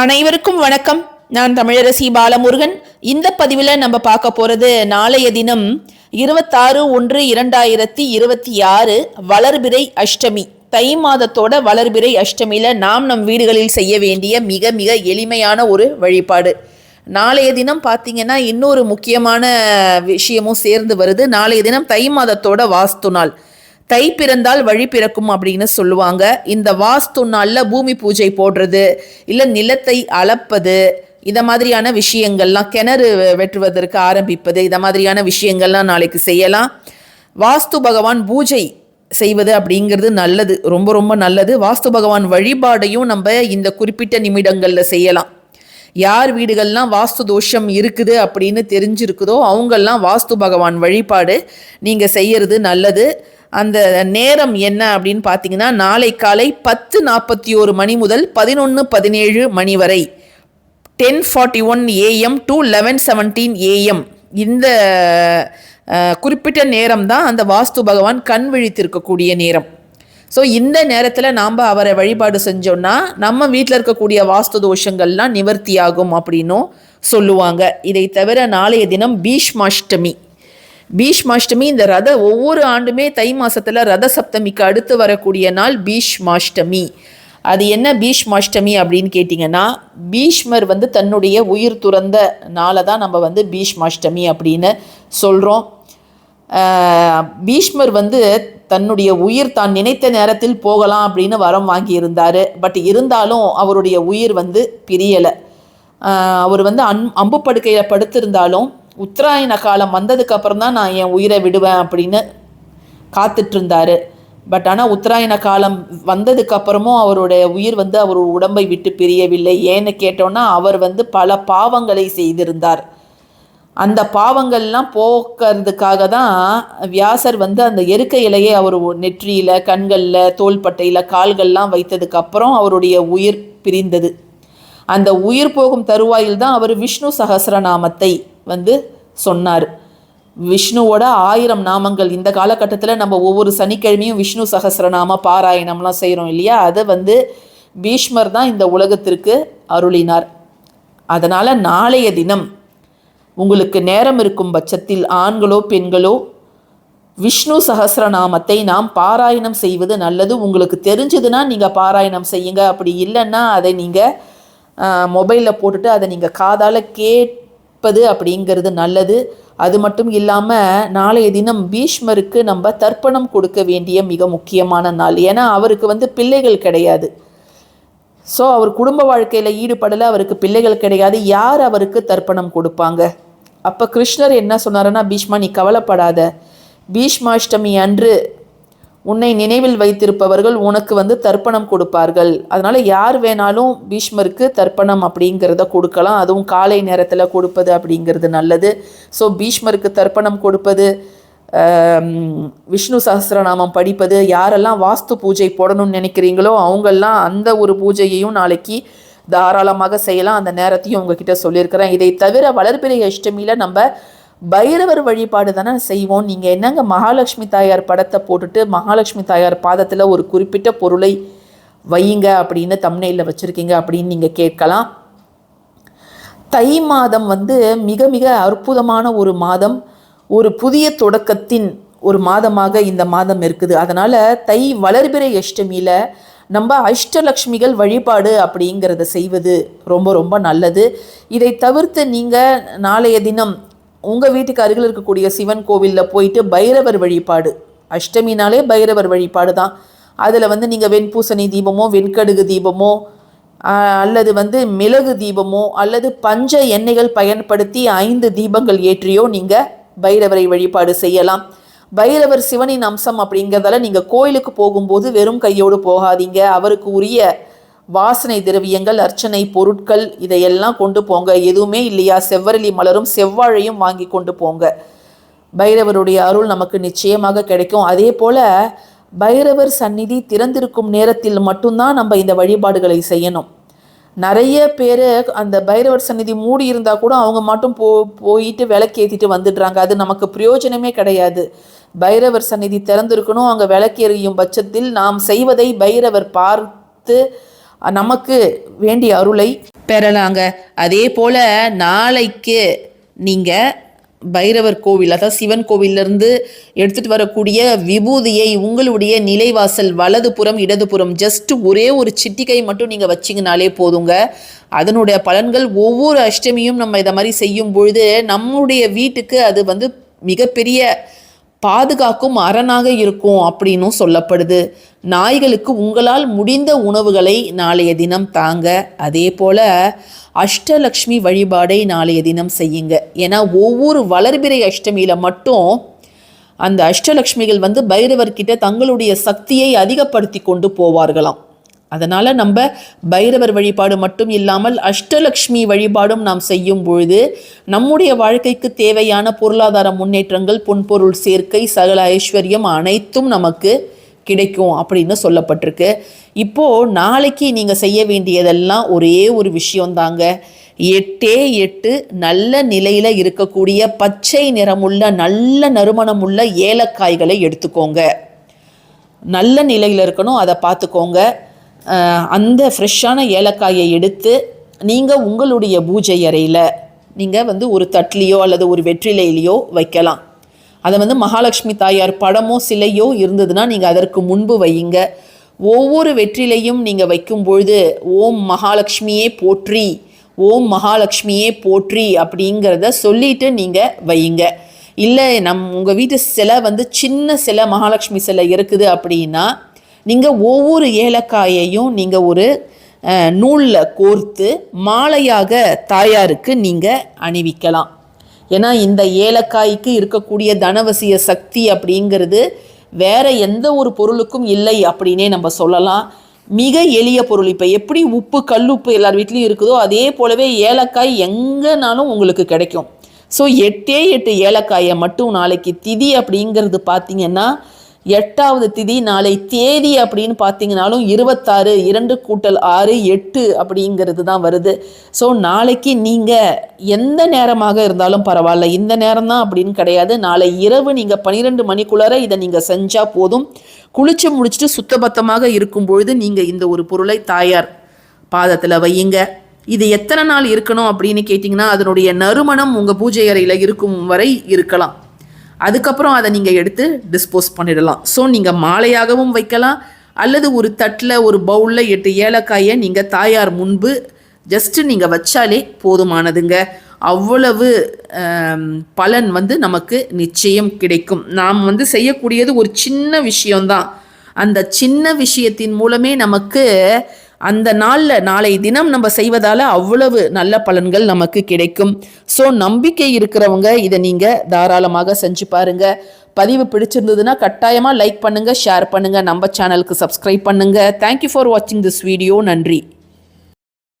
அனைவருக்கும் வணக்கம். நான் தமிழரசி பாலமுருகன். இந்த பதிவில் நம்ம பார்க்க போகிறது நாளைய தினம் இருபத்தாறு ஒன்று இரண்டாயிரத்தி இருபத்தி ஆறு வளர்பிறை அஷ்டமி. தை மாதத்தோட வளர்பிறை அஷ்டமியில் நாம் நம் வீடுகளில் செய்ய வேண்டிய மிக மிக எளிமையான ஒரு வழிபாடு. நாளைய தினம் பார்த்தீங்கன்னா இன்னொரு முக்கியமான விஷயமும் சேர்ந்து வருது. நாளைய தினம் தை மாதத்தோட வாஸ்து நாள். தை பிறந்தால் வழி பிறக்கும் அப்படின்னு சொல்லுவாங்க. இந்த வாஸ்து நாளில் பூமி பூஜை போடுறது இல்லை நிலத்தை அளப்பது இத மாதிரியான விஷயங்கள்லாம் கிணறு வெட்டுவதற்கு ஆரம்பிப்பது இத மாதிரியான விஷயங்கள்லாம் நாளைக்கு செய்யலாம். வாஸ்து பகவான் பூஜை செய்வது அப்படிங்கிறது நல்லது ரொம்ப ரொம்ப நல்லது. வாஸ்து பகவான் வழிபாடையும் நம்ம இந்த குறிப்பிட்ட நிமிடங்களில் செய்யலாம். யார் வீடுகள்லாம் வாஸ்து தோஷம் இருக்குது அப்படின்னு தெரிஞ்சிருக்குதோ அவங்கெல்லாம் வாஸ்து பகவான் வழிபாடு நீங்கள் செய்யறது நல்லது. அந்த நேரம் என்ன அப்படின்னு பார்த்தீங்கன்னா நாளை காலை பத்து நாற்பத்தி ஒரு மணி முதல் பதினொன்று பதினேழு மணி வரை ten forty one AM to eleven seventeen AM இந்த குறிப்பிட்ட நேரம் தான் அந்த வாஸ்து பகவான் கண் விழித்திருக்கக்கூடிய நேரம். ஸோ இந்த நேரத்தில் நாம் அவரை வழிபாடு செஞ்சோம்னா நம்ம வீட்டில் இருக்கக்கூடிய வாஸ்து தோஷங்கள்லாம் நிவர்த்தியாகும் அப்படின்னும் சொல்லுவாங்க. இதை தவிர நாளைய தினம் பீஷ்மாஷ்டமி. பீஷ்மாஷ்டமி இந்த ரத ஒவ்வொரு ஆண்டுமே தை மாசத்துல ரத சப்தமிக்கு அடுத்து வரக்கூடிய நாள் பீஷ்மாஷ்டமி. அது என்ன பீஷ்மாஷ்டமி அப்படின்னு கேட்டிங்கன்னா பீஷ்மர் வந்து தன்னுடைய உயிர் துறந்த நாளை தான் நம்ம வந்து பீஷ்மாஷ்டமி அப்படின்னு சொல்கிறோம் பீஷ்மர் வந்து தன்னுடைய உயிர் தான் நினைத்த நேரத்தில் போகலாம் அப்படின்னு வரம் வாங்கியிருந்தார். பட் இருந்தாலும் அவருடைய உயிர் வந்து பிரியலை. அவர் வந்து அன் அம்பு படுக்கையில் படுத்திருந்தாலும் உத்தராயண காலம் வந்ததுக்கு அப்புறம் தான் நான் என் உயிரை விடுவேன் அப்படின்னு காத்துட்டு இருந்தாரு பட் ஆனால் உத்தராயண காலம் வந்ததுக்கு அப்புறமும் அவருடைய உயிர் வந்து அவர் உடம்பை விட்டு பிரியவில்லை. ஏன்னு கேட்டோன்னா அவர் வந்து பல பாவங்களை செய்திருந்தார். அந்த பாவங்கள்லாம் போக்குறதுக்காக தான் வியாசர் வந்து அந்த எருக்க இலையை அவர் நெற்றியில் கண்களில் தோள்பட்டையில் கால்கள்லாம் வைத்ததுக்கு அப்புறம் அவருடைய உயிர் பிரிந்தது. அந்த உயிர் போகும் தருவாயில் தான் அவர் விஷ்ணு சகஸ்ரநாமத்தை வந்து சொன்னார். விஷ்ணுவோட ஆயிரம் நாமங்கள் இந்த காலகட்டத்தில் நம்ம ஒவ்வொரு சனிக்கிழமையும் விஷ்ணு சகஸ்ரநாம பாராயணம்லாம் செய்கிறோம் இல்லையா? அதை வந்து பீஷ்மர் தான் இந்த உலகத்திற்கு அருளினார். அதனால் நாளைய தினம் உங்களுக்கு நேரம் இருக்கும் பட்சத்தில் ஆண்களோ பெண்களோ விஷ்ணு சகஸ்ரநாமத்தை நாம் பாராயணம் செய்வது நல்லது. உங்களுக்கு தெரிஞ்சதுன்னா நீங்கள் பாராயணம் செய்யுங்க. அப்படி இல்லைன்னா அதை நீங்கள் மொபைலில் போட்டுட்டு அதை நீங்கள் காதால் கேட்பது அப்படிங்கிறது நல்லது. அது மட்டும் இல்லாமல் நாளைய தினம் பீஷ்மருக்கு நம்ம தர்ப்பணம் கொடுக்க வேண்டிய மிக முக்கியமான நாள். ஏன்னா அவருக்கு வந்து பிள்ளைகள் கிடையாது. ஸோ அவர் குடும்ப வாழ்க்கையில் ஈடுபடலை அவருக்கு பிள்ளைகள் கிடையாது. யார் அவருக்கு தர்ப்பணம் கொடுப்பாங்க? அப்போ கிருஷ்ணர் என்ன சொன்னாருன்னா பீஷ்மா நீ கவலைப்படாத. பீஷ்மாஷ்டமி அன்று உன்னை நினைவில் வைத்திருப்பவர்கள் உனக்கு வந்து தர்ப்பணம் கொடுப்பார்கள். அதனால் யார் வேணாலும் பீஷ்மருக்கு தர்ப்பணம் அப்படிங்கிறத கொடுக்கலாம். அதுவும் காலை நேரத்தில் கொடுப்பது அப்படிங்கிறது நல்லது. ஸோ பீஷ்மருக்கு தர்ப்பணம் கொடுப்பது விஷ்ணு சஹஸ்ரநாமம் படிப்பது யாரெல்லாம் வாஸ்து பூஜை போடணும்னு நினைக்கிறீங்களோ அவங்கெல்லாம் அந்த ஒரு பூஜையையும் நாளைக்கு தாராளமாக செய்யலாம். அந்த நேரத்தையும் உங்ககிட்ட சொல்லியிருக்கிறேன். இதை தவிர வளர்பிறை அஷ்டமியில் நம்ம பைரவர் வழிபாடு தானே செய்வோம். நீங்கள் என்னங்க மகாலட்சுமி தாயார் படத்தை போட்டுட்டு மகாலட்சுமி தாயார் பாதத்தில் ஒரு குறிப்பிட்ட பொருளை வையுங்க அப்படின்னு தம்னையில் வச்சுருக்கீங்க அப்படின்னு நீங்கள் கேட்கலாம். தை மாதம் வந்து மிக மிக அற்புதமான ஒரு மாதம். ஒரு புதிய தொடக்கத்தின் ஒரு மாதமாக இந்த மாதம் இருக்குது. அதனால் தை வளர்பிறை அஷ்டமியில் நம்ம அஷ்டலக்ஷ்மிகள் வழிபாடு அப்படிங்கிறத செய்வது ரொம்ப ரொம்ப நல்லது. இதை தவிர்த்து நீங்கள் நாளைய தினம் உங்கள் வீட்டுக்கு அருகில் இருக்கக்கூடிய சிவன் கோவிலில் போயிட்டு பைரவர் வழிபாடு. அஷ்டமினாலே பைரவர் வழிபாடு தான். அதில் வந்து நீங்கள் வெண்பூசணி தீபமோ வெண்கடுகு தீபமோ அல்லது வந்து மிளகு தீபமோ அல்லது பஞ்ச எண்ணெய்கள் பயன்படுத்தி ஐந்து தீபங்கள் ஏற்றியோ நீங்கள் பைரவரை வழிபாடு செய்யலாம். பைரவர் சிவனின் அம்சம் அப்படிங்கிறதால நீங்கள் கோயிலுக்கு போகும்போது வெறும் கையோடு போகாதீங்க. அவருக்கு உரிய வாசனை திரவியங்கள் அர்ச்சனை பொருட்கள் இதையெல்லாம் கொண்டு போங்க. எதுவுமே இல்லையா? செவ்வரளி மலரும் செவ்வாழையும் வாங்கி கொண்டு போங்க. பைரவருடைய அருள் நமக்கு நிச்சயமாக கிடைக்கும். அதே போல பைரவர் சந்நிதி திறந்திருக்கும் நேரத்தில் மட்டும்தான் நம்ம இந்த வழிபாடுகளை செய்யணும். நிறைய பேர் அந்த பைரவர் சந்நிதி மூடி இருந்தால் கூட அவங்க மட்டும் போ போயிட்டு விளக்கேற்றிட்டு வந்துடுறாங்க. அது நமக்கு பிரயோஜனமே கிடையாது. பைரவர் சந்நிதி திறந்திருக்கணும். அங்கே விளக்கேறியும் பட்சத்தில் நாம் செய்வதை பைரவர் பார்த்து நமக்கு வேண்டிய அருளை பெறலாங்க. அதே போல் நாளைக்கு நீங்கள் பைரவர் கோவில் அதாவது சிவன் கோவிலிருந்து எடுத்துகிட்டு வரக்கூடிய விபூதியை உங்களுடைய நிலைவாசல் வலதுபுறம் இடதுபுறம் ஜஸ்ட் ஒரே ஒரு சிட்டிகை மட்டும் நீங்கள் வச்சிங்கனாலே போதுங்க. அதனுடைய பலன்கள் ஒவ்வொரு அஷ்டமியும் நம்ம இதை மாதிரி செய்யும் பொழுது நம்முடைய வீட்டுக்கு அது வந்து மிகப்பெரிய பாதுகாக்கும் அரணாக இருக்கும் அப்படின்னும் சொல்லப்படுது. நாய்களுக்கு உங்களால் முடிந்த உணவுகளை நாளைய தினம் தாங்க. அதே போல் அஷ்டலக்ஷ்மி வழிபாடை நாளைய தினம் செய்யுங்க. ஏன்னா ஒவ்வொரு வளர்பிறை அஷ்டமியில் மட்டும் அந்த அஷ்டலக்ஷ்மிகள் வந்து பைரவர்கிட்ட தங்களுடைய சக்தியை அதிகப்படுத்தி கொண்டு போவார்களாம். அதனால் நம்ம பைரவர் வழிபாடு மட்டும் இல்லாமல் அஷ்டலக்ஷ்மி வழிபாடும் நாம் செய்யும் பொழுது நம்முடைய வாழ்க்கைக்கு தேவையான பொருளாதார முன்னேற்றங்கள் பொன்பொருள் சேர்க்கை சகல ஐஸ்வர்யம் அனைத்தும் நமக்கு கிடைக்கும் அப்படின்னு சொல்லப்பட்டிருக்கு. இப்போது நாளைக்கு நீங்கள் செய்ய வேண்டியதெல்லாம் ஒரே ஒரு விஷயம்தாங்க. எட்டே எட்டு நல்ல நிலையில் இருக்கக்கூடிய பச்சை நிறமுள்ள நல்ல நறுமணமுள்ள ஏலக்காய்களை எடுத்துக்கோங்க. நல்ல நிலையில் இருக்கணும் அதை பார்த்துக்கோங்க. அந்த ஃப்ரெஷ்ஷான ஏலக்காயை எடுத்து நீங்கள் உங்களுடைய பூஜை அறையில் நீங்கள் வந்து ஒரு தட்லியோ அல்லது ஒரு வெற்றிலையிலையோ வைக்கலாம். அதை வந்து மகாலட்சுமி தாயார் படமோ சிலையோ இருந்ததுன்னா நீங்கள் அதற்கு முன்பு வையுங்க. ஒவ்வொரு வெற்றிலையும் நீங்கள் வைக்கும் பொழுது ஓம் மகாலட்சுமியே போற்றி ஓம் மகாலட்சுமியே போற்றி அப்படிங்கிறத சொல்லிட்டு நீங்கள் வையுங்க. இல்லை நம் உங்கள் வீட்டு சிலை வந்து சின்ன சிலை மகாலட்சுமி சிலை இருக்குது அப்படின்னா நீங்கள் ஒவ்வொரு ஏலக்காயையும் நீங்கள் ஒரு நூலில் கோர்த்து மாலையாக தாயாருக்கு நீங்கள் அணிவிக்கலாம். ஏன்னா இந்த ஏலக்காய்க்கு இருக்கக்கூடிய தனவசிய சக்தி அப்படிங்கிறது வேற எந்த ஒரு பொருளுக்கும் இல்லை அப்படின்னே நம்ம சொல்லலாம். மிக எளிய பொருள். இப்போ எப்படி உப்பு கல்லுப்பு எல்லார் வீட்லேயும் இருக்குதோ அதே போலவே ஏலக்காய் எங்கேனாலும் உங்களுக்கு கிடைக்கும். ஸோ எட்டே எட்டு ஏலக்காயை மட்டும் நாளைக்கு திதி அப்படிங்கிறது பார்த்தீங்கன்னா எட்டாவது திதி நாளை தேதி அப்படின்னு பார்த்தீங்கனாலும் இருபத்தாறு இரண்டு கூட்டல் ஆறு எட்டு அப்படிங்கிறது தான் வருது. ஸோ நாளைக்கு நீங்கள் எந்த நேரமாக இருந்தாலும் பரவாயில்ல. இந்த நேரம் தான் அப்படின்னு கிடையாது. நாளை இரவு நீங்கள் பன்னிரெண்டு மணிக்குள்ளார இதை நீங்கள் செஞ்சால் போதும். குளிச்சு முடிச்சுட்டு சுத்தபத்தமாக இருக்கும் பொழுது நீங்கள் இந்த ஒரு பொருளை தாயார் பாதத்தில் வையுங்க. இது எத்தனை நாள் இருக்கணும் அப்படின்னு கேட்டிங்கன்னா அதனுடைய நறுமணம் உங்கள் பூஜை அறையில் இருக்கும் வரை இருக்கலாம். அதுக்கப்புறம் அதை நீங்கள் எடுத்து டிஸ்போஸ் பண்ணிடலாம். ஸோ நீங்கள் மாலையாகவும் வைக்கலாம் அல்லது ஒரு தட்டில் ஒரு பவுலில் எட்டு ஏலக்காயை நீங்கள் தாயார் முன்பு ஜஸ்ட்டு நீங்கள் வச்சாலே போதுமானதுங்க. அவ்வளவு பலன் வந்து நமக்கு நிச்சயம் கிடைக்கும். நாம் வந்து செய்யக்கூடியது ஒரு சின்ன விஷயம்தான். அந்த சின்ன விஷயத்தின் மூலமே நமக்கு அந்த நாளில் நாளை தினம் நம்ம செய்வதால் அவ்வளவு நல்ல பலன்கள் நமக்கு கிடைக்கும். ஸோ நம்பிக்கை இருக்கிறவங்க இதை நீங்கள் தாராளமாக செஞ்சு பாருங்க. பதிவு பிடிச்சிருந்ததுன்னா கட்டாயமாக லைக் பண்ணுங்கள் ஷேர் பண்ணுங்கள் நம்ம சேனலுக்கு சப்ஸ்கிரைப் பண்ணுங்கள் தேங்க்யூ ஃபார் வாட்சிங் திஸ் வீடியோ நன்றி.